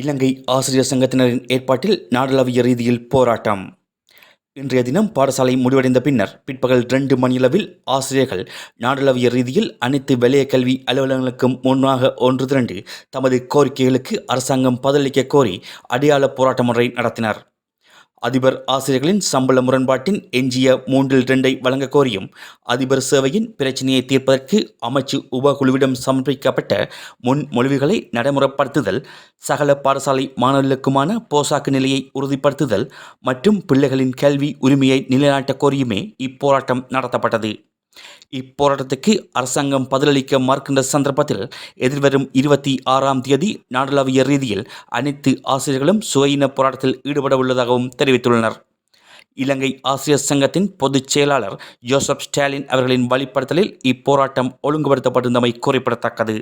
இலங்கை ஆசிரியர் சங்கத்தினரின் ஏற்பாட்டில் நாடளாவிய ரீதியில் போராட்டம். இன்றைய தினம் பாடசாலை முடிவடைந்த பின்னர் பிற்பகல் இரண்டு மணியளவில் ஆசிரியர்கள் நாடளாவிய ரீதியில் அனைத்து வலய கல்வி அலுவலகங்களுக்கும் முன்னாக ஒன்று திரண்டு தமது கோரிக்கைகளுக்கு அரசாங்கம் பதிலளிக்க கோரி அடையாள போராட்டம் ஒன்றை நடத்தினர். அதிபர் ஆசிரியர்களின் சம்பள முரண்பாட்டின் எஞ்சிய மூன்றில் இரண்டை வழங்க கோரியும் அதிபர் சேவையின் பிரச்சினையை தீர்ப்பதற்கு அமைச்சு உபகுழுவிடம் சமர்ப்பிக்கப்பட்ட முன்மொழிவுகளை நடைமுறைப்படுத்துதல் சகல பாடசாலை மாணவர்களுக்குமான போசாக்கு நிலையை உறுதிப்படுத்துதல் மற்றும் பிள்ளைகளின் கல்வி உரிமையை நிலைநாட்ட கோரியுமே இப்போராட்டம் நடத்தப்பட்டது. இப்போராட்டத்துக்கு அரசாங்கம் பதிலளிக்க மறுக்கின்ற சந்தர்ப்பத்தில் எதிர்வரும் இருபத்தி ஆறாம் தேதி நாடளாவிய ரீதியில் அனைத்து ஆசிரியர்களும் சுயின போராட்டத்தில் ஈடுபட உள்ளதாகவும் தெரிவித்துள்ளனர். இலங்கை ஆசிரியர் சங்கத்தின் பொதுச் செயலாளர் ஜோசப் ஸ்டாலின் அவர்களின் வழிப்படுத்தலில் இப்போராட்டம் ஒழுங்குபடுத்தப்பட்டிருந்தமை குறிப்பிடத்தக்கது.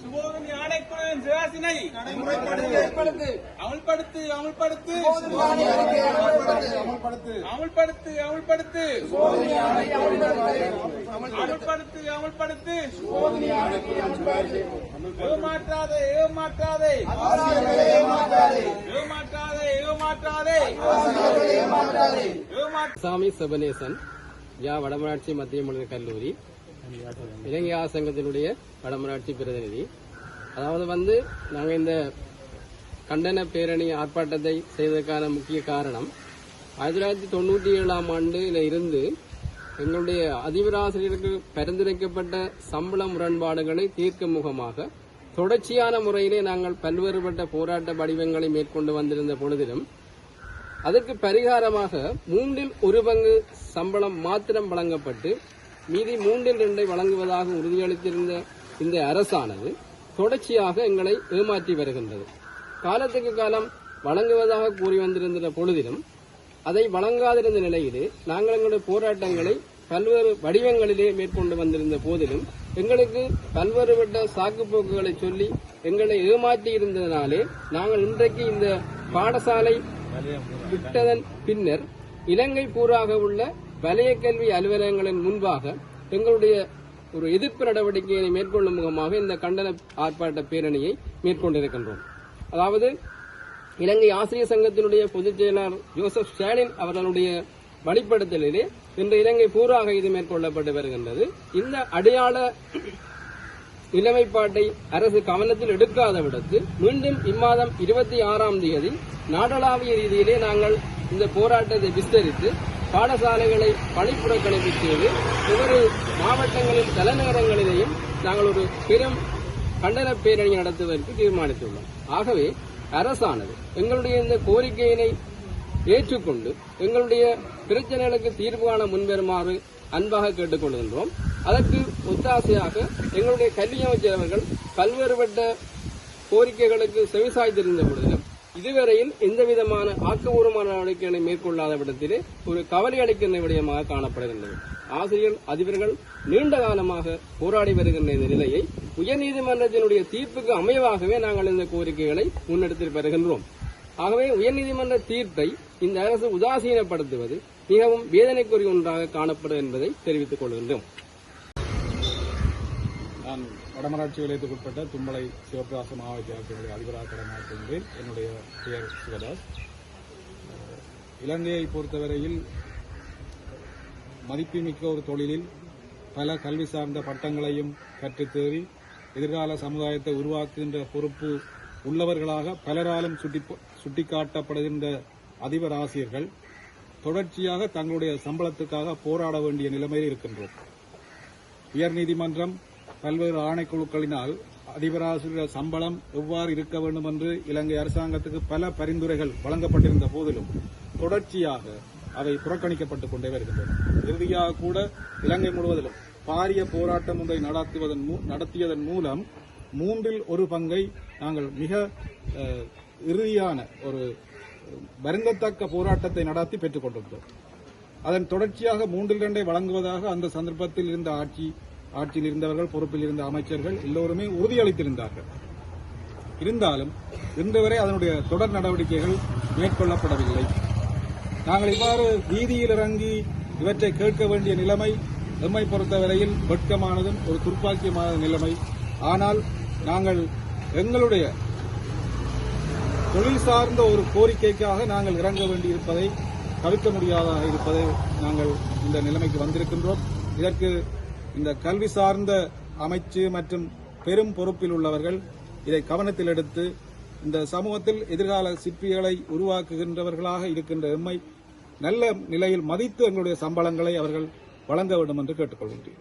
சுபோதனி ஆணைக்குழுவின் சுயாசினை அமல்படுத்து. அமல்படுத்து அமல்படுத்து. அமல்படுத்து. அமல்படுத்து. அமல்படுத்து ஏமாற்றாதே ஏமாற்றாதே. ஏமாற்றாதே. ஏமாற்றாதே ஏமாற்ற சாமி செபனேசன் யா வடமராட்சி மத்திய மொழி கல்லூரி. இலங்கை ஆ சங்கத்தினுடைய வடமராட்சி பிரதிநிதி. அதாவது வந்து நாங்கள் இந்த கண்டன பேரணி ஆர்ப்பாட்டத்தை செய்வதற்கான முக்கிய காரணம் ஆயிரத்தி தொள்ளாயிரத்தி தொண்ணூற்றி ஏழாம் ஆண்டில் இருந்து எங்களுடைய அதிபராசிரியருக்கு பரிந்துரைக்கப்பட்ட சம்பள முரண்பாடுகளை தீர்க்கும் முகமாக தொடர்ச்சியான முறையிலே நாங்கள் பல்வேறுபட்ட போராட்ட வடிவங்களை மேற்கொண்டு வந்திருந்த பொழுதிலும் அதற்கு பரிகாரமாக மூன்றில் ஒரு பங்கு சம்பளம் மாத்திரம் வழங்கப்பட்டு மீதி மூன்றில் இரண்டை வழங்குவதாக உறுதியளித்திருந்த இந்த அரசானது தொடர்ச்சியாக எங்களை ஏமாற்றி வருகின்றது. காலத்துக்கு காலம் வழங்குவதாக கூறி வந்திருந்த பொழுதிலும் அதை வழங்காதிருந்த நிலையிலே நாங்கள் எங்களுடைய போராட்டங்களை பல்வேறு வடிவங்களிலே மேற்கொண்டு வந்திருந்த போதிலும் எங்களுக்கு பல்வேறுபட்ட சாக்குப்போக்குகளை சொல்லி எங்களை ஏமாற்றி இருந்ததனாலே நாங்கள் இன்றைக்கு இந்த பாடசாலை விட்டதன் பின்னர் இலங்கை பூராக உள்ள வலய கல்வி அலுவலகங்களின் முன்பாக எங்களுடைய ஒரு எதிர்ப்பு நடவடிக்கையை மேற்கொள்ளும் முகமாக இந்த கண்டன ஆர்ப்பாட்ட பேரணியை மேற்கொண்டிருக்கின்றோம். அதாவது இலங்கை ஆசிரியர் சங்கத்தினுடைய பொதுச் செயலாளர் ஜோசப் ஸ்டாலின் அவர்களுடைய வழிப்படுத்தலிலே இன்று இலங்கை பூராக இது மேற்கொள்ளப்பட்டு வருகின்றது. இந்த அடையாள நிலைமைப்பாட்டை அரசு கவனத்தில் எடுக்காத விடத்து மீண்டும் இம்மாதம் இருபத்தி ஆறாம் தேதி நாடளாவிய ரீதியிலே நாங்கள் இந்த போராட்டத்தை விஸ்தரித்து பாடசாலைகளை பணிப்புறக்கணிப்பு செய்து ஒவ்வொரு மாவட்டங்களின் தலைநகரங்களிலேயும் நாங்கள் ஒரு பெரும் கண்டன பேரணி நடத்துவதற்கு தீர்மானித்துள்ளோம். ஆகவே அரசானது எங்களுடைய இந்த கோரிக்கையினை ஏற்றுக்கொண்டு எங்களுடைய பிரச்சனைகளுக்கு தீர்வு காண முன்வருமாறு அன்பாக கேட்டுக்கொள்கின்றோம். அதற்கு ஒத்தாசையாக எங்களுடைய கல்வி அமைச்சர் அவர்கள் பல்வேறுபட்ட கோரிக்கைகளுக்கு செவிசாய்த்திருந்த பொழுது இதுவரையில் எந்த விதமான ஆக்கபூர்வமான நடவடிக்கைகளை மேற்கொள்ளாத விடத்திலே ஒரு கவலை அளிக்கின்ற விடயமாக காணப்படுகின்றது. ஆசிரியர் அதிபர்கள் நீண்ட காலமாக போராடி வருகின்ற இந்த நிலையை உயர்நீதிமன்றத்தினுடைய தீர்ப்புக்கு அமைவாகவே நாங்கள் இந்த கோரிக்கைகளை முன்னெடுத்து வருகின்றோம். ஆகவே உயர்நீதிமன்ற தீர்ப்பை இந்த அரசு உதாசீனப்படுத்துவது மிகவும் வேதனைக்குரிய ஒன்றாக காணப்படும் என்பதை தெரிவித்துக் கொள்கின்றோம். நான் வடமராட்சி வலயத்துக்குட்பட்ட தும்பளை சிவபிராச மாவட்ட அதிபராக கடமாற்றுகின்றேன் என்னுடைய பெயர் சிவதாஸ். இலங்கையை பொறுத்தவரையில் மதிப்புமிக்க ஒரு தொழிலில் பல கல்வி சார்ந்த பட்டங்களையும் கற்றுத்தேறி எதிர்கால சமுதாயத்தை உருவாக்குகின்ற பொறுப்பு உள்ளவர்களாக பலராலும் சுட்டி சுட்டிக்காட்டப்படுகின்ற அதிபர் ஆசிரியர்கள் தொடர்ச்சியாக தங்களுடைய சம்பளத்துக்காக போராட வேண்டிய நிலைமையில் இருக்கின்றோம். உயர்நீதிமன்றம் பல்வேறு ஆணைக்குழுக்களினால் அதிபராசிரியர் சம்பளம் எவ்வாறு இருக்க வேண்டும் என்று இலங்கை அரசாங்கத்துக்கு பல பரிந்துரைகள் வழங்கப்பட்டிருந்த போதிலும் தொடர்ச்சியாக அவை புறக்கணிக்கப்பட்டுக் கொண்டே வருகின்றன. இறுதியாக கூட இலங்கை முழுவதிலும் பாரிய போராட்டம் ஒன்றை நடத்துவதன் மூ- நடத்தியதன் மூலம் மூன்றில் ஒரு பங்கை நாங்கள் மிக இறுதியான ஒரு வருங்கத்தக்க போராட்டத்தை நடத்தி பெற்றுக் கொண்டிருந்தோம். அதன் தொடர்ச்சியாக மூன்றில் இரண்டை வழங்குவதாக அந்த சந்தர்ப்பத்தில் இருந்த ஆட்சி ஆட்சியில் இருந்தவர்கள் பொறுப்பில் இருந்த அமைச்சர்கள் எல்லோருமே உறுதியளித்திருந்தார்கள். இருந்தாலும் இன்று வரை அதனுடைய தொடர் நடவடிக்கைகள் மேற்கொள்ளப்படவில்லை. நாங்கள் இவ்வாறு வீதியில் இறங்கி இவற்றை கேட்க வேண்டிய நிலைமை எம்மை பொறுத்தவரையில் வெட்கமானதும் ஒரு துர்ப்பாக்கியமான நிலைமை. ஆனால் நாங்கள் எங்களுடைய தொழில் சார்ந்த ஒரு கோரிக்கைக்காக நாங்கள் இறங்க வேண்டியிருப்பதை தவிர்க்க முடியாத இருப்பதை நாங்கள் இந்த நிலைமைக்கு வந்திருக்கின்றோம். இதற்கு இந்த கல்வி சார்ந்த அமைச்சு மற்றும் பெரும் பொறுப்பில் உள்ளவர்கள் இதை கவனத்தில் எடுத்து இந்த சமூகத்தில் எதிர்கால சிற்பிகளை உருவாக்குகின்றவர்களாக இருக்கின்ற எம்மை நல்ல நிலையில் மதித்து எங்களுடைய சம்பளங்களை அவர்கள் வழங்க வேண்டும் என்று கேட்டுக்கொள்கின்றேன்.